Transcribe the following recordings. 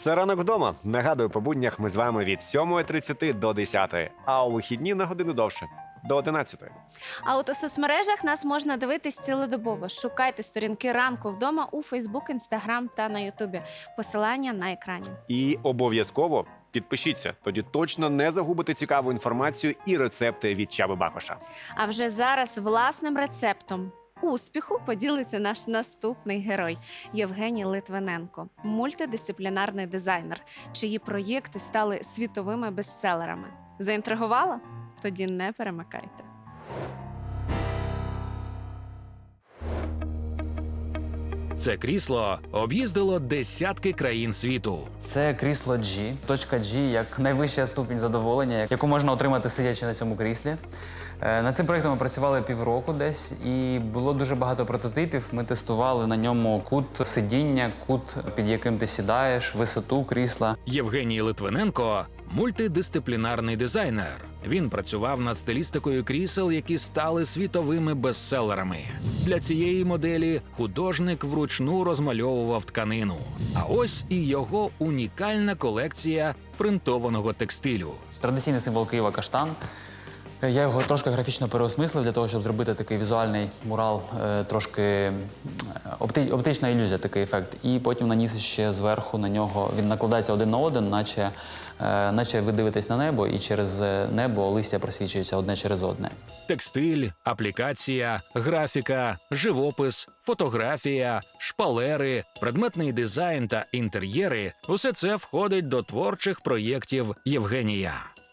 Це ранок вдома. Нагадую, по буднях ми з вами від 7.30 до 10, а у вихідні на годину довше до 11. А от у соцмережах нас можна дивитись цілодобово. Шукайте сторінки ранку вдома у Фейсбук, Інстаграм та на Ютубі. Посилання на екрані. І обов'язково підпишіться, тоді точно не загубите цікаву інформацію і рецепти від Чаби Бакоша. А вже зараз власним рецептом. Успіху поділиться наш наступний герой Євгеній Литвиненко, мультидисциплінарний дизайнер, чиї проєкти стали світовими бестселерами. Заінтригувала? Тоді не перемикайте. Це крісло об'їздило десятки країн світу. Це крісло G. Точка G як найвища ступінь задоволення, яку можна отримати сидячи на цьому кріслі. Е, Над цим проєктом ми працювали півроку десь, і було дуже багато прототипів. Ми тестували на ньому кут сидіння, кут, під яким ти сідаєш, висоту крісла. Євгеній Литвиненко мультидисциплінарний дизайнер. Він працював над стилістикою крісел, які стали світовими бестселерами. Для цієї моделі художник вручну розмальовував тканину. А ось і його унікальна колекція принтованого текстилю. Традиційний символ Києва каштан. Я його трошки графічно переосмислив для того, щоб зробити такий візуальний мурал, е, трошки е, опти- оптична ілюзія, такий ефект. І потім наніс ще зверху на нього. Він накладається один на один, наче, е, наче ви дивитесь на небо, і через небо листя просвічується одне через одне. Текстиль, аплікація, графіка, живопис, фотографія, шпалери, предметний дизайн та інтер'єри усе це входить до творчих проєктів Євгенія.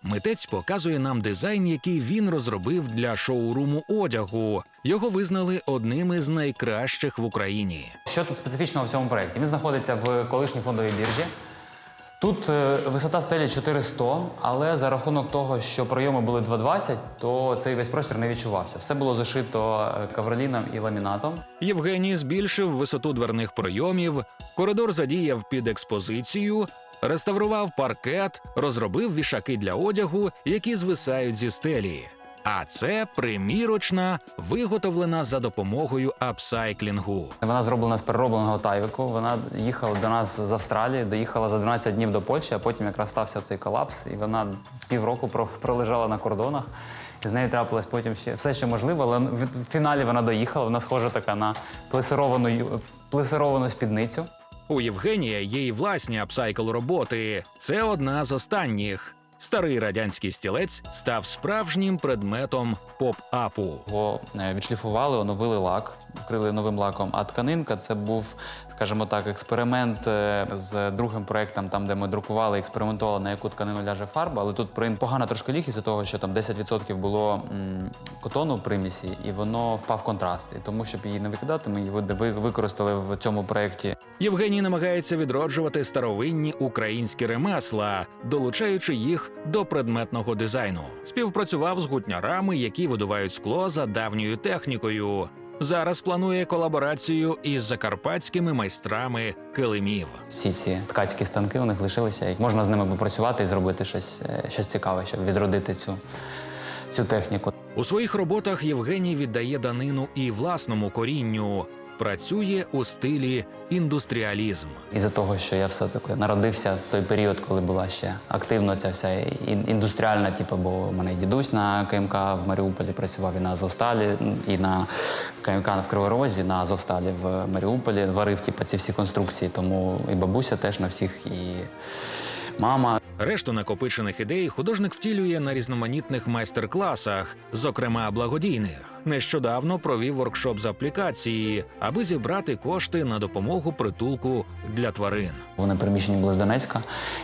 Митець показує нам дизайн, який він розробив для шоуруму одягу. Його визнали одним із найкращих в Україні. Що тут специфічного в цьому проєкті? Він знаходиться в колишній фондовій біржі. Тут е, висота стелі 400, але за рахунок того, що пройоми були 2,20, то цей весь простір не відчувався. Все було зашито е, кавроліном і ламінатом. Євгеній збільшив висоту дверних пройомів, коридор задіяв під експозицію, реставрував паркет, розробив вішаки для одягу, які звисають зі стелі. А це примірочна, виготовлена за допомогою апсайклінгу. Вона зроблена з переробленого тайвику. Вона їхала до нас з Австралії, доїхала за 12 днів до Польщі, а потім якраз стався цей колапс, і вона півроку про- пролежала на кордонах. З нею трапилось потім ще все, що можливо, але в фіналі вона доїхала. Вона схожа така на плесировану, плесировану спідницю. У Євгенія є й власні апсайкл роботи. Це одна з останніх. Старий радянський стілець став справжнім предметом поп-апу. Його е, відшліфували, оновили лак, вкрили новим лаком. А тканинка це був, скажімо так, експеримент е, з другим проєктом, там, де ми друкували, експериментували, на яку тканину ляже фарба. Але тут принт погано трошки ліг із-за того, що там 10% було м, котону в примісі, і воно впав контраст. І тому, щоб її не викидати, ми її ви- ви- використали в цьому проєкті Євгеній намагається відроджувати старовинні українські ремесла, долучаючи їх до предметного дизайну. Співпрацював з гутнярами, які видувають скло за давньою технікою. Зараз планує колаборацію із закарпатськими майстрами килимів. всі ці ткацькі станки у них лишилися, можна з ними попрацювати і зробити щось, е, щось цікаве, щоб відродити цю, цю техніку. У своїх роботах Євгеній віддає данину і власному корінню. Працює у стилі індустріалізм. Із-за того, що я все-таки народився в той період, коли була ще активно ця вся індустріальна, типу, бо у мене і дідусь на КМК в Маріуполі працював і на Азовсталі, і на КМК в Криворозі, на Азовсталі в Маріуполі варив типу, ці всі конструкції. Тому і бабуся теж на всіх, і мама. Решту накопичених ідей художник втілює на різноманітних майстер-класах, зокрема благодійних. Нещодавно провів воркшоп з аплікації, аби зібрати кошти на допомогу притулку для тварин. Вони переміщені були з Донецька,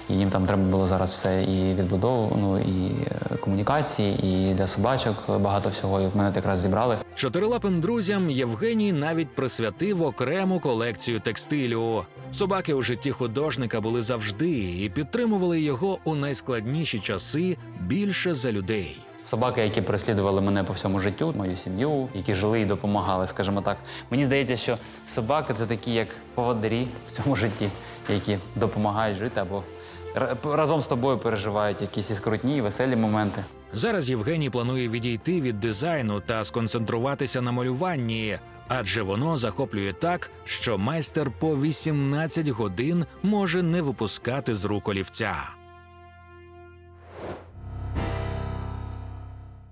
і їм там треба було зараз все і відбудову, ну і е, комунікації, і для собачок багато всього. І мене якраз зібрали. Чотирилапим друзям Євгеній навіть присвятив окрему колекцію текстилю. Собаки у житті художника були завжди і підтримували його у найскладніші часи більше за людей. Собаки, які переслідували мене по всьому життю, мою сім'ю, які жили і допомагали, скажімо так. Мені здається, що собаки це такі, як поводирі в цьому житті, які допомагають жити або ра- разом з тобою переживають якісь і скрутні, і веселі моменти. Зараз Євгеній планує відійти від дизайну та сконцентруватися на малюванні, адже воно захоплює так, що майстер по 18 годин може не випускати з рук олівця.